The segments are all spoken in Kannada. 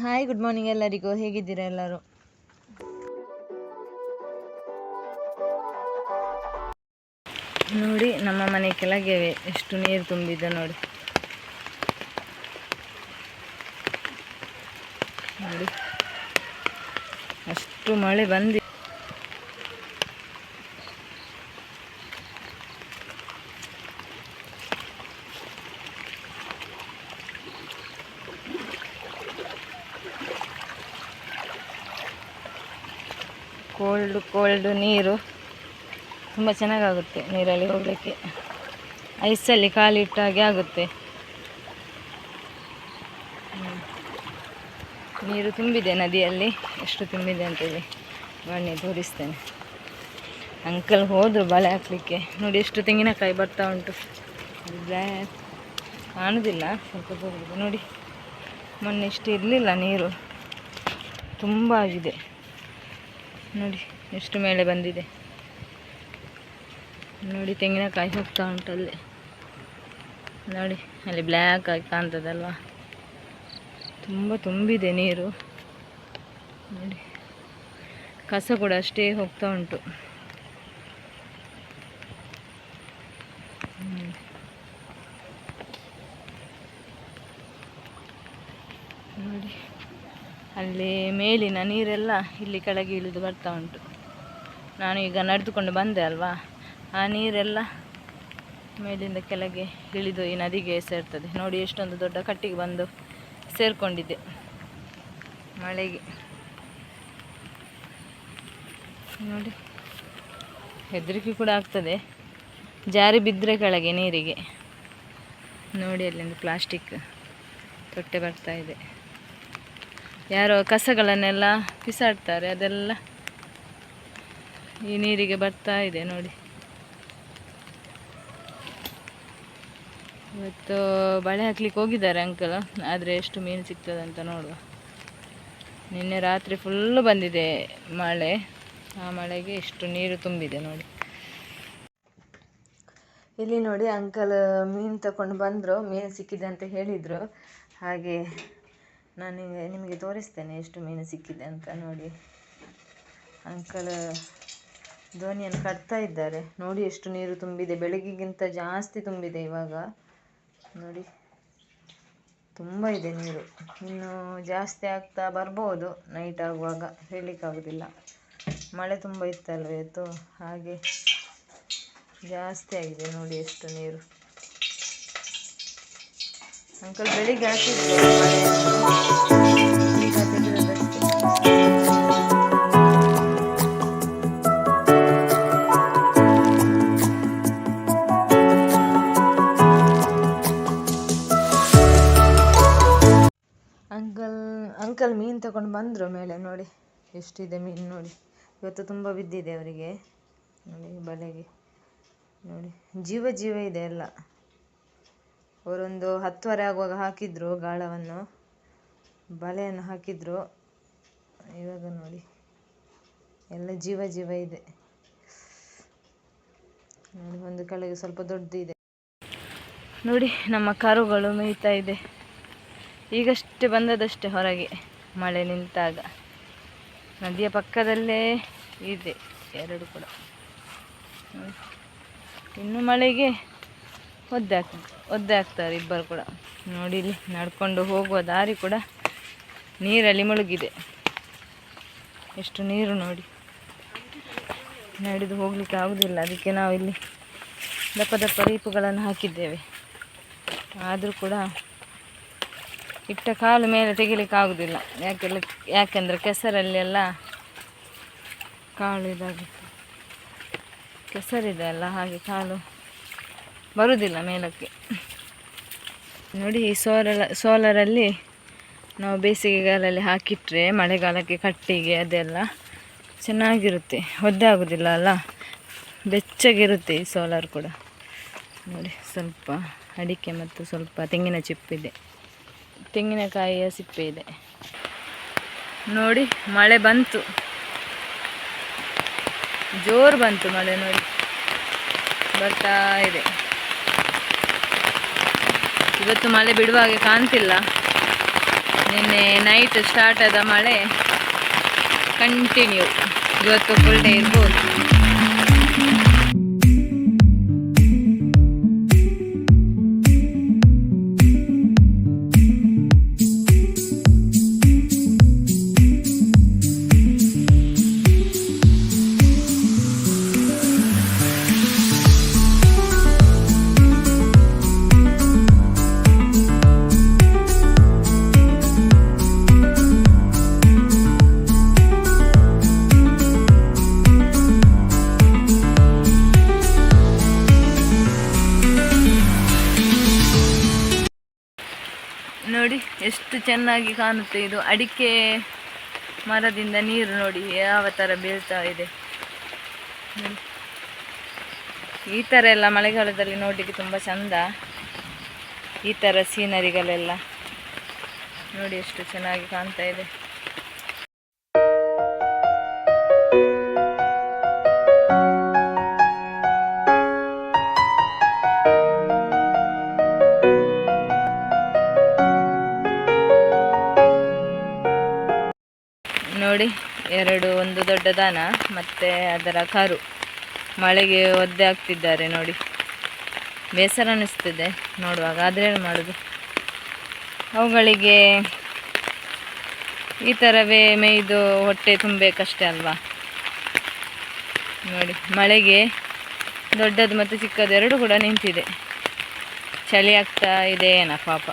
ಹಾಯ್ ಗುಡ್ ಮಾರ್ನಿಂಗ್ ಎಲ್ಲರಿಗೂ. ಹೇಗಿದ್ದೀರಾ ಎಲ್ಲರೂ? ನೋಡಿ, ನಮ್ಮ ಮನೆ ಕೆಳಗೆ ಎಷ್ಟು ನೀರು ತುಂಬಿದೆ ನೋಡಿ. ನೋಡಿ. ಅಷ್ಟು ಮಳೆ ಬಂದಿ ಕೋಲ್ಡ್ ನೀರು. ತುಂಬ ಚೆನ್ನಾಗಾಗುತ್ತೆ ನೀರಲ್ಲಿ ಹೋಗಲಿಕ್ಕೆ. ಐಸಲ್ಲಿ ಕಾಲಿಟ್ಟಾಗೆ ಆಗುತ್ತೆ. ನೀರು ತುಂಬಿದೆ ನದಿಯಲ್ಲಿ. ಎಷ್ಟು ತುಂಬಿದೆ ಅಂತೇಳಿ ಬನ್ನಿ ತೋರಿಸ್ತೇನೆ. ಅಂಕಲ್ ಹೋದರು ಬಳೆ ಹಾಕ್ಲಿಕ್ಕೆ. ನೋಡಿ ಎಷ್ಟು ತೆಂಗಿನಕಾಯಿ ಬರ್ತಾ ಉಂಟು. ಕಾಣೋದಿಲ್ಲ, ಸ್ವಲ್ಪ ಹೋಗಿದೆ ನೋಡಿ, ಮೊನ್ನೆ ಇಷ್ಟು ಇರಲಿಲ್ಲ ನೀರು. ತುಂಬ ಆಗಿದೆ. ನೋಡಿ, ಎಷ್ಟು ಮೇಲೆ ಬಂದಿದೆ. ನೋಡಿ, ತೆಂಗಿನಕಾಯಿ ಹೋಗ್ತಾ ಉಂಟಲ್ಲಿ ನೋಡಿ, ಅಲ್ಲಿ ಬ್ಲ್ಯಾಕ್ ಆಗಿ ಕಾಣ್ತದಲ್ವ? ತುಂಬ ತುಂಬಿದೆ ನೀರು. ನೋಡಿ, ಕಸ ಕೂಡ ಅಷ್ಟೇ ಹೋಗ್ತಾ ಉಂಟು ಹ್ಮ್. ನೋಡಿ ಅಲ್ಲಿ ಮೇಲಿನ ನೀರೆಲ್ಲ ಇಲ್ಲಿ ಕೆಳಗೆ ಇಳಿದು ಬರ್ತಾ ಉಂಟು. ನಾನು ಈಗ ನಡೆದುಕೊಂಡು ಬಂದೆ ಅಲ್ವಾ? ಆ ನೀರೆಲ್ಲ ಮೇಲಿಂದ ಕೆಳಗೆ ಇಳಿದು ಈ ನದಿಗೆ ಸೇರ್ತದೆ. ನೋಡಿ, ಎಷ್ಟೊಂದು ದೊಡ್ಡ ಕಟ್ಟಿಗೆ ಬಂದು ಸೇರಿಕೊಂಡಿದೆ. ಮಳೆಗೆ. ನೋಡಿ, ಹೆದರಿಕೆ ಕೂಡ ಆಗ್ತದೆ. ಜಾರಿ ಬಿದ್ದರೆ ಕೆಳಗೆ ನೀರಿಗೆ. ನೋಡಿ, ಅಲ್ಲಿಂದ ಪ್ಲಾಸ್ಟಿಕ್ ತೊಟ್ಟೆ ಬರ್ತಾ ಇದೆ. ಯಾರೋ ಕಸಗಳನ್ನೆಲ್ಲ ಬಿಸಾಡ್ತಾರೆ, ಅದೆಲ್ಲ ಈ ನೀರಿಗೆ ಬರ್ತಾ ಇದೆ ನೋಡಿ. ಇವತ್ತು ಬಳೆ ಹಾಕ್ಲಿಕ್ಕೆ ಹೋಗಿದ್ದಾರೆ ಅಂಕಲ್, ಆದರೆ ಎಷ್ಟು ಮೀನು ಸಿಗ್ತದಂತ ನೋಡುವ. ನಿನ್ನೆ ರಾತ್ರಿ ಫುಲ್ಲು ಬಂದಿದೆ ಮಳೆ. ಆ ಮಳೆಗೆ ಎಷ್ಟು ನೀರು ತುಂಬಿದೆ ನೋಡಿ. ಇಲ್ಲಿ ನೋಡಿ ಅಂಕಲ್ ಮೀನು ತಗೊಂಡು ಬಂದರು, ಮೀನು ಸಿಕ್ಕಿದೆ ಅಂತ ಹೇಳಿದರು. ಹಾಗೆ ನಾನು ನಿಮಗೆ ತೋರಿಸ್ತೇನೆ ಎಷ್ಟು ಮೀನು ಸಿಕ್ಕಿದೆ ಅಂತ ನೋಡಿ. ಅಂಕಲ್ ದೋಣಿಯನ್ನು ಕಟ್ತಾ ಇದ್ದಾರೆ. ನೋಡಿ ಎಷ್ಟು ನೀರು ತುಂಬಿದೆ. ಬೆಳಗ್ಗೆಗಿಂತ ಜಾಸ್ತಿ ತುಂಬಿದೆ ಇವಾಗ. ನೋಡಿ, ತುಂಬ ಇದೆ ನೀರು. ಇನ್ನು ಜಾಸ್ತಿ ಆಗ್ತಾ ಬರ್ಬೋದು ನೈಟ್ ಆಗುವಾಗ. ಹೇಳಲಿಕ್ಕಾಗೋದಿಲ್ಲ. ಮಳೆ ತುಂಬ ಇತ್ತಲ್ವ ಇವತ್ತು? ಹಾಗೆ ಜಾಸ್ತಿ ಆಗಿದೆ ನೋಡಿ ಎಷ್ಟು ನೀರು. ಅಂಕಲ್ ಬೆಳಿಗ್ಗೆ ಹಾಕಿದ್ರು. ಅಂಕಲ್ ಅಂಕಲ್ ಮೀನು ತಗೊಂಡು ಬಂದರು ಮೇಲೆ ನೋಡಿ. ಎಷ್ಟಿದೆ ಮೀನು ನೋಡಿ. ಇವತ್ತು ತುಂಬ ಬಿದ್ದಿದೆ ಅವರಿಗೆ. ನೋಡಿ, ಬಲೆಗೆ. ನೋಡಿ, ಜೀವ ಜೀವ ಇದೆ ಎಲ್ಲ. ಅವರೊಂದು ಹತ್ತುವರೆ ಆಗುವಾಗ ಹಾಕಿದ್ರು ಗಾಳವನ್ನು. ಬಲೆಯನ್ನು ಹಾಕಿದ್ರು. ಇವಾಗ ನೋಡಿ. ಎಲ್ಲ ಜೀವ ಜೀವ ಇದೆ. ನೋಡಿ, ಒಂದು ಕಡೆಗೆ ಸ್ವಲ್ಪ ದೊಡ್ಡದಿದೆ ನೋಡಿ, ನಮ್ಮ ಕರುಗಳು ಮೇಯ್ತಾ ಇದೆ. ಈಗಷ್ಟೇ ಬಂದದಷ್ಟೇ ಹೊರಗೆ ಮಳೆ ನಿಂತಾಗ. ನದಿಯ ಪಕ್ಕದಲ್ಲೇ ಇದೆ ಎರಡು ಕೂಡ. ಇನ್ನು ಮಳೆಗೆ ಒದ್ದೆ ಹಾಕ್ ಒದ್ದೆ ಆಗ್ತಾರೆ ಇಬ್ಬರು ಕೂಡ. ನೋಡಿ ಇಲ್ಲಿ ನಡ್ಕೊಂಡು ಹೋಗುವ ದಾರಿ ಕೂಡ ನೀರಲ್ಲಿ ಮುಳುಗಿದೆ. ಎಷ್ಟು ನೀರು ನೋಡಿ. ನಡೆದು ಹೋಗಲಿಕ್ಕೆ ಆಗುದಿಲ್ಲ. ಅದಕ್ಕೆ ನಾವು ಇಲ್ಲಿ ದಪ್ಪ ದಪ್ಪ ರೀಪುಗಳನ್ನು ಹಾಕಿದ್ದೇವೆ. ಆದರೂ ಕೂಡ ಇಟ್ಟ ಕಾಲು ಮೇಲೆ ತೆಗಿಲಿಕ್ಕೆ ಆಗುದಿಲ್ಲ. ಯಾಕೆಲ್ಲ ಯಾಕೆಂದರೆ ಕೆಸರಲ್ಲಿ ಎಲ್ಲ ಕಾಲು ಇದಾಗುತ್ತೆ. ಕೆಸರಿದೆ ಅಲ್ಲ, ಹಾಗೆ ಕಾಲು ಬರುವುದಿಲ್ಲ ಮೇಲಕ್ಕೆ. ನೋಡಿ ಈ ಸೋಲರ, ಸೋಲರಲ್ಲಿ ನಾವು ಬೇಸಿಗೆಗಾಲಲ್ಲಿ ಹಾಕಿಟ್ರೆ, ಮಳೆಗಾಲಕ್ಕೆ ಕಟ್ಟಿಗೆ ಅದೆಲ್ಲ ಚೆನ್ನಾಗಿರುತ್ತೆ. ಒದ್ದೆ ಆಗೋದಿಲ್ಲ ಅಲ್ಲ? ಬೆಚ್ಚಗಿರುತ್ತೆ ಈ ಸೋಲಾರ್ ಕೂಡ. ನೋಡಿ, ಸ್ವಲ್ಪ ಅಡಿಕೆ ಮತ್ತು ಸ್ವಲ್ಪ ತೆಂಗಿನ ಚಿಪ್ಪಿದೆ. ತೆಂಗಿನಕಾಯಿಯ ಸಿಪ್ಪೆ ಇದೆ. ನೋಡಿ, ಮಳೆ ಬಂತು. ಜೋರು ಬಂತು ಮಳೆ ನೋಡಿ. ಬರ್ತಾ ಇದೆ. ಇವತ್ತು ಮಳೆ ಬಿಡುವ ಹಾಗೆ ಕಾಣ್ತಿಲ್ಲ. ನಿನ್ನೆ ನೈಟ್ ಸ್ಟಾರ್ಟ್ ಆದ ಮಳೆ ಕಂಟಿನ್ಯೂ ಇವತ್ತು ಫುಲ್ ಡೇ ಇರ್ಬೋದು. ಎಷ್ಟು ಚೆನ್ನಾಗಿ ಕಾಣುತ್ತೆ ಇದು. ಅಡಿಕೆ ಮರದಿಂದ ನೀರು ನೋಡಿ ಯಾವ ಥರ ಬೀಳ್ತಾ ಇದೆ. ಈ ಥರ ಎಲ್ಲ ಮಳೆಗಾಲದಲ್ಲಿ ನೋಡಲಿಕ್ಕೆ ತುಂಬ ಚಂದ. ಈ ಥರ ಸೀನರಿಗಳೆಲ್ಲ ನೋಡಿ ಎಷ್ಟು ಚೆನ್ನಾಗಿ ಕಾಣ್ತಾ ಇದೆ. ನೋಡಿ, ಎರಡು, ಒಂದು ದೊಡ್ಡ ದನ ಮತ್ತು ಅದರ ಕರು. ಮಳೆಗೆ ಒದ್ದೆ ಆಗ್ತಿದ್ದಾರೆ ನೋಡಿ. ಬೇಸರ ಅನ್ನಿಸ್ತಿದೆ ನೋಡುವಾಗ, ಆದರೆ ಏನು ಮಾಡೋದು? ಅವುಗಳಿಗೆ ಈ ಥರವೇ ಮೇಯ್ದು ಹೊಟ್ಟೆ ತುಂಬಬೇಕಷ್ಟೇ ಅಲ್ವಾ? ನೋಡಿ, ಮಳೆಗೆ ದೊಡ್ಡದು ಮತ್ತು ಚಿಕ್ಕದು ಎರಡು ಕೂಡ ನಿಂತಿದೆ. ಚಳಿ ಆಗ್ತಾ ಇದೆ, ಏನ ಪಾಪ.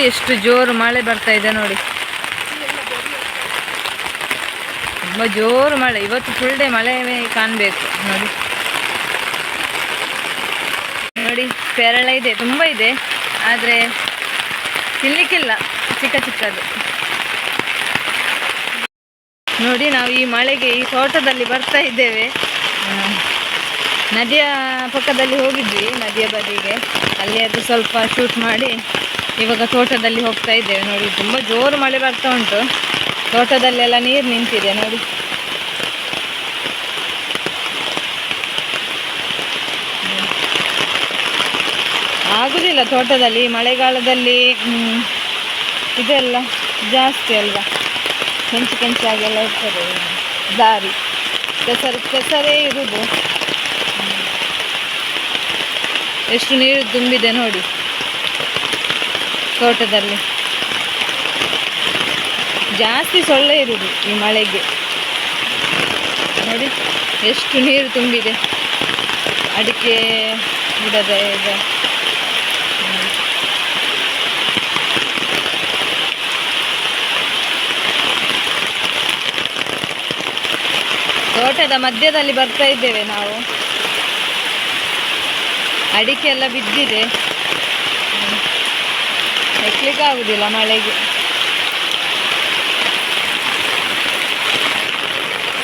ನೋಡಿ ಎಷ್ಟು ಜೋರು ಮಳೆ ಬರ್ತಾ ಇದೆ ನೋಡಿ. ತುಂಬ ಜೋರು ಮಳೆ. ಇವತ್ತು ಫುಲ್ ಡೇ ಮಳೆ ಕಾಣಬೇಕು. ನೋಡಿ. ನೋಡಿ, ಪೇರಳ ಇದೆ. ತುಂಬ ಇದೆ. ಆದರೆ ತಿನ್ನಲಿಕ್ಕಿಲ್ಲ ಚಿಕ್ಕ ಚಿಕ್ಕದು. ನೋಡಿ, ನಾವು ಈ ಮಳೆಗೆ ಈ ತೋಟದಲ್ಲಿ ಬರ್ತಾ ಇದ್ದೇವೆ. ನದಿಯ ಪಕ್ಕದಲ್ಲಿ ಹೋಗಿದ್ವಿ, ನದಿಯ ಬದಿಗೆ. ಅಲ್ಲಿ ಅದು ಸ್ವಲ್ಪ ಶೂಟ್ ಮಾಡಿ ಇವಾಗ ತೋಟದಲ್ಲಿ ಹೋಗ್ತಾ ಇದ್ದೇವೆ ನೋಡಿ, ತುಂಬ ಜೋರು ಮಳೆ ಬರ್ತಾ ಉಂಟು. ತೋಟದಲ್ಲೆಲ್ಲ ನೀರು ನಿಂತಿದೆ ನೋಡಿ. ಆಗುದಿಲ್ಲ ತೋಟದಲ್ಲಿ, ಮಳೆಗಾಲದಲ್ಲಿ ಇದೆಲ್ಲ ಜಾಸ್ತಿ ಅಲ್ವಾ? ಕೆಂಚು ಕೆಂಚಾಗೆಲ್ಲ ಇರ್ತದೆ ದಾರಿ. ಕೆಸರು, ಕೆಸರೇ ಇರುವುದು. ಎಷ್ಟು ನೀರು ತುಂಬಿದೆ ನೋಡಿ. ತೋಟದಲ್ಲಿ ಜಾಸ್ತಿ ಸೊಳ್ಳೆ ಇರುವುದು ಈ ಮಳೆಗೆ. ನೋಡಿ, ಎಷ್ಟು ನೀರು ತುಂಬಿದೆ. ಅಡಿಕೆ ಗಿಡದ ಈಗ. ತೋಟದ ಮಧ್ಯದಲ್ಲಿ ಬರ್ತಾ ಇದ್ದೇವೆ ನಾವು. ಅಡಿಕೆ ಎಲ್ಲ ಬಿದ್ದಿದೆ. ಹ್ಮ್. ಎಕ್ಲಿಕ್ಕೆ ಆಗುದಿಲ್ಲ ಮಳೆಗೆ.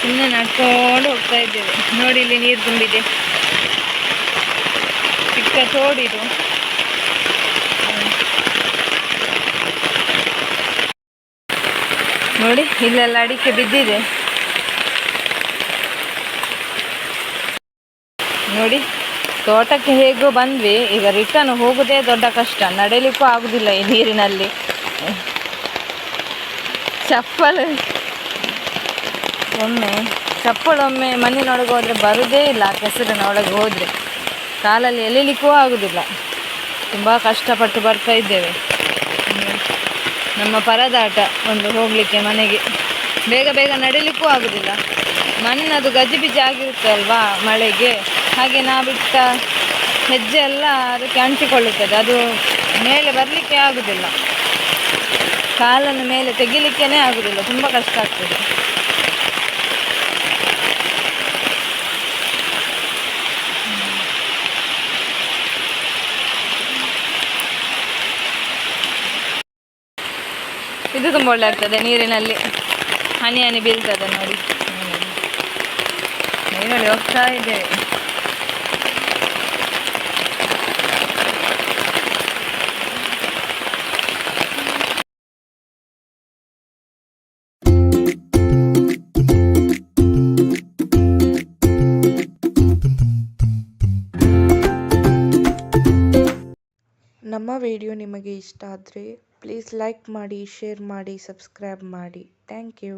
ಸುಮ್ಮನೆ ನಡ್ಕೊಂಡು ಹೋಗ್ತಾ ಇದ್ದೇವೆ. ನೋಡಿ ಇಲ್ಲಿ ನೀರು ತುಂಬಿದೆ. ಚಿಕ್ಕ ತೋಡಿದು. ನೋಡಿ, ಇಲ್ಲೆಲ್ಲ ಅಡಿಕೆ ಬಿದ್ದಿದೆ. ನೋಡಿ. ತೋಟಕ್ಕೆ ಹೇಗೂ ಬಂದ್ವಿ. ಈಗ ರಿಟರ್ನ್ ಹೋಗುದೇ ದೊಡ್ಡ ಕಷ್ಟ. ನಡೀಲಿಕ್ಕೂ ಆಗುದಿಲ್ಲ ಈ ನೀರಿನಲ್ಲಿ. ಚಪ್ಪಲ್, ಒಮ್ಮೆ ಚಪ್ಪಲ್ ಒಮ್ಮೆ ಮಣ್ಣಿನೊಳಗೆ ಹೋದರೆ ಬರುದೇ ಇಲ್ಲ ಕೆಸರಿನ ಒಳಗೆ ಹೋದರೆ. ಕಾಲಲ್ಲಿ ಎಳಿಲಿಕ್ಕೂ ಆಗುದಿಲ್ಲ. ತುಂಬ ಕಷ್ಟಪಟ್ಟು ಬರ್ತಾ ಇದ್ದೇವೆ. ನಮ್ಮ ಪರದಾಟ ಒಂದು ಹೋಗಲಿಕ್ಕೆ ಮನೆಗೆ. ಬೇಗ ಬೇಗ ನಡೀಲಿಕ್ಕೂ ಆಗುದಿಲ್ಲ. ಮಣ್ಣದು ಗಜಿಬಿಜಿ ಆಗಿರುತ್ತೆ ಅಲ್ವಾ ಮಳೆಗೆ? ಹಾಗೆ ನಾ ಬಿಟ್ಟ ಹೆಜ್ಜೆ ಎಲ್ಲ ಅದಕ್ಕೆ ಅಂಟಿಕೊಳ್ಳುತ್ತದೆ. ಅದು ಮೇಲೆ ಬರಲಿಕ್ಕೆ ಆಗುದಿಲ್ಲ. ಕಾಲನ್ನು ಮೇಲೆ ತೆಗಿಲಿಕ್ಕೇ ಆಗುದಿಲ್ಲ. ತುಂಬ ಕಷ್ಟ ಆಗ್ತದೆ. ಇದು ತುಂಬ ಒಳ್ಳೆ ಆಗ್ತದೆ ನೀರಿನಲ್ಲಿ. ಹನಿ ಹನಿ ಬೀಳ್ತದೆ ನೋಡಿ. ನೀರಲ್ಲಿ ಹೋಗ್ತಾ ಇದ್ದೇವೆ. ವಿಡಿಯೋ ನಿಮಗೆ ಇಷ್ಟ ಆದರೆ ಪ್ಲೀಸ್ ಲೈಕ್ ಮಾಡಿ ಶೇರ್ ಮಾಡಿ ಸಬ್ಸ್ಕ್ರೈಬ್ ಮಾಡಿ. Thank you